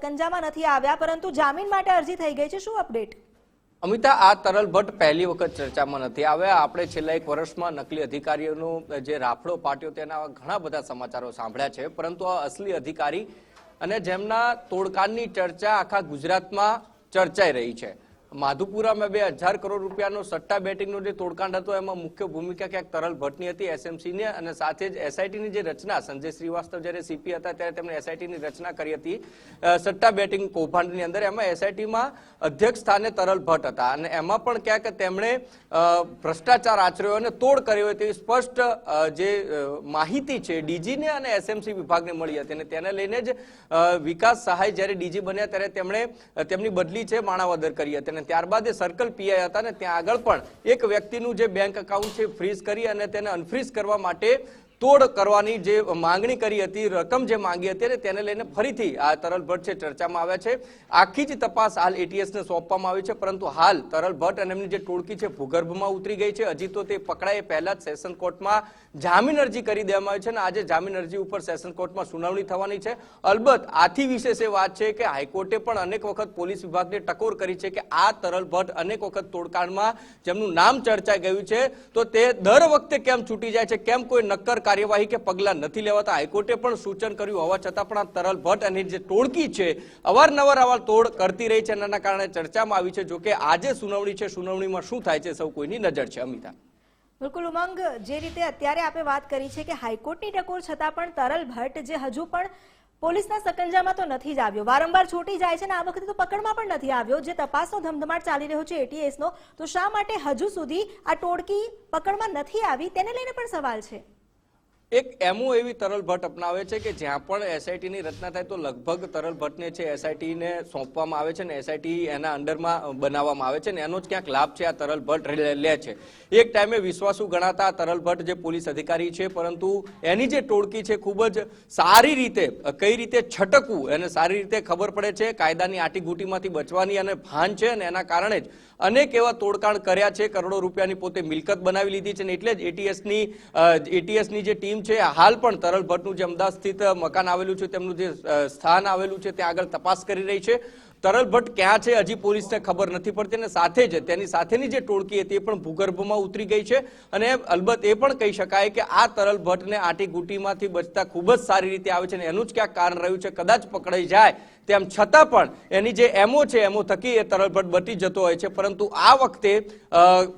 સકંજામાં નથી આવ્યા, પરંતુ જામીન માટે અરજી થઈ ગઈ છે. શું અપડેટ? અમિતા, આ તરલ ભટ્ટ પહેલી વખત ચર્ચામાં નથી આવ્યા. આપણે છેલ્લા એક વર્ષમાં નકલી અધિકારીઓનો જે રાફડો પાટ્યો તેના ઘણા બધા સમાચારો સાંભળ્યા છે. પરંતુ આ અસલી અધિકારી અને જેમના તોડકાનની ચર્ચા આખા ગુજરાતમાં ચર્ચાઈ રહી છે. માધુપુરામાં બે હજાર કરોડ રૂપિયાનો સટ્ટા બેટિંગનો જે તોડકાંડ હતો, એમાં મુખ્ય ભૂમિકા ક્યાંક તરલ ભટ્ટની હતી, એસએમસીની, અને સાથે જ એસઆઈટીની જે રચના, સંજય શ્રીવાસ્તવ જ્યારે સીપી હતા ત્યારે તેમણે એસઆઈટીની રચના કરી હતી સટ્ટા બેટિંગ કૌભાંડની અંદર. એમાં એસઆઈટીમાં અધ્યક્ષ સ્થાને તરલ ભટ્ટ હતા. અને એમાં પણ ક્યાંક તેમણે ભ્રષ્ટાચાર આચર્યો અને તોડ કર્યો તેવી સ્પષ્ટ જે માહિતી છે, ડીજીને અને એસએમસી વિભાગને મળી હતી. અને તેને લઈને જ વિકાસ સહાય જ્યારે ડીજી બન્યા ત્યારે તેમણે તેમની બદલી છે, માણાવદર કરી હતી. અને ત્યારબાદ એ સર્કલ પીઆઈ હતા ને ત્યાં આગળ પણ એક વ્યક્તિનું જે બેંક એકાઉન્ટ છે ફ્રીઝ કરી અને તેને અનફ્રીઝ કરવા માટે તોડ કરવાની જે માંગણી કરી હતી, રકમ જે માંગી હતી અને તેને લઈને ફરીથી આ તરલ ભટ્ટ છે ચર્ચામાં આવ્યા છે. આખી જ તપાસ હાલ એટીએસ ને સોંપવામાં આવી છે, પરંતુ હાલ તરલ ભટ્ટ અને એમની જે ટોળકી છે ભૂગર્ભમાં ઉતરી ગઈ છે. હજી તો તે પકડાય પહેલા જ સેશન કોર્ટમાં જામીન અરજી કરી દેવામાં આવી છે અને આજે જામીન અરજી ઉપર સેશન કોર્ટમાં સુનાવણી થવાની છે. અલબત્ત આથી વિશેષ એ વાત છે કે હાઈકોર્ટે પણ અનેક વખત પોલીસ વિભાગને ટકોર કરી છે કે આ તરલ ભટ્ટ અનેક વખત તોડકાંડમાં જેમનું નામ ચર્ચાઈ ગયું છે, તો તે દર વખતે કેમ છૂટી જાય છે? કેમ કોઈ નક્કર કાર્યવાહી કે પગલાં નથી લેવાતા, હાઈકોર્ટે પણ સૂચન કર્યું, હોવા છતાં પણ આ તરલ ભટ્ટ અને જે ટોળકી છે, અવારનવાર આવા તોડ કરતી રહી છે એના કારણે ચર્ચામાં આવી છે. જોકે આજે સુનાવણી છે, સુનાવણીમાં શું થાય છે, સૌ કોઈની નજર છે, અમિતા. બિલકુલ, ઉમંગ, જે રીતે અત્યારે આપણે વાત કરી છે કે હાઈકોર્ટની ટકોર છતાં પણ તરલ ભટ્ટ જે હજુ પણ પોલીસના સકંજામાં તો નથી જ આવ્યો. વારંવાર છૂટી જાય છે અને આ વખતે તો પકડમાં પણ નથી આવ્યો. જે તપાસનો ધમધમાટ ચાલી રહ્યો છે એટીએસનો તો શા માટે હજુ સુધી આ ટોળકી પકડમાં નથી આવી? તેને લઈને પણ સવાલ છે. એક એમો એવી તરલ ભટ્ટ અપનાવે છે કે જ્યાં પણ એસઆઈટી ની રચના થાય તો લગભગ તરલ ભટ્ટને છે એસઆઈટી ને સોંપવામાં આવે છે ને એસઆઈટી એના અંડરમાં બનાવવામાં આવે છે ને એનો જ ક્યાંક લાભ છે આ તરલ ભટ્ટ લે- છે. એક ટાઈમે વિશ્વાસુ ગણાતા તરલ ભટ્ટ જે પોલીસ અધિકારી છે, પરંતુ એની જે ટોળકી છે ખૂબ જ સારી રીતે કઈ રીતે છટકવું એને સારી રીતે ખબર પડે છે, કાયદાની આટીગુટીમાંથી બચવાની અને ભાન છે અને એના કારણે જ અનેક એવા તોડકાણ કર્યા છે, કરોડો રૂપિયાની પોતે મિલકત બનાવી લીધી છે ને એટલે જ એટીએસની એટીએસની જે ટીમ છે હાલ પણ તરલ ભટ્ટનું જે અમદાવાદ સ્થિત મકાન આવેલું છે, તેમનું જે સ્થાન આવેલું છે ત્યાં આગળ તપાસ કરી રહી છે. તરલ ભટ્ટ ક્યાં છે હજી પોલીસને ખબર નથી પડતી અને સાથે જ તેની સાથેની જે ટોળકી હતી એ પણ ભૂગર્ભમાં ઉતરી ગઈ છે. અને અલબત્ત એ પણ કહી શકાય કે આ તરલ ભટ્ટને આટી ગુટીમાંથી બચતા ખૂબ જ સારી રીતે આવે છે અને એનું જ ક્યાંક કારણ રહ્યું છે કદાચ પકડાઈ જાય તેમ છતાં પણ એની જે એમઓ છે, એમઓ થકી એ તરલ ભટ્ટ બટી જતો હોય છે. પરંતુ આ વખતે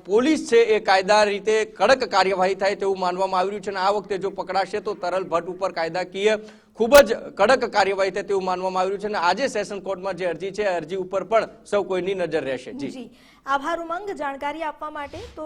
પોલીસ છે એ કાયદા રીતે કડક કાર્યવાહી થાય તેવું માનવામાં આવી રહ્યું છે અને આ વખતે જો પકડાશે તો તરલ ભટ્ટ ઉપર કાયદાકીય ખૂબ જ કડક કાર્યવાહી થાય તેવું માનવામાં આવી રહ્યું છે અને આજે સેશન કોર્ટમાં જે અરજી છે, અરજી ઉપર પણ સૌ કોઈની નજર રહેશે. આભાર ઉમંગ. જાણકારી આપવા માટે તો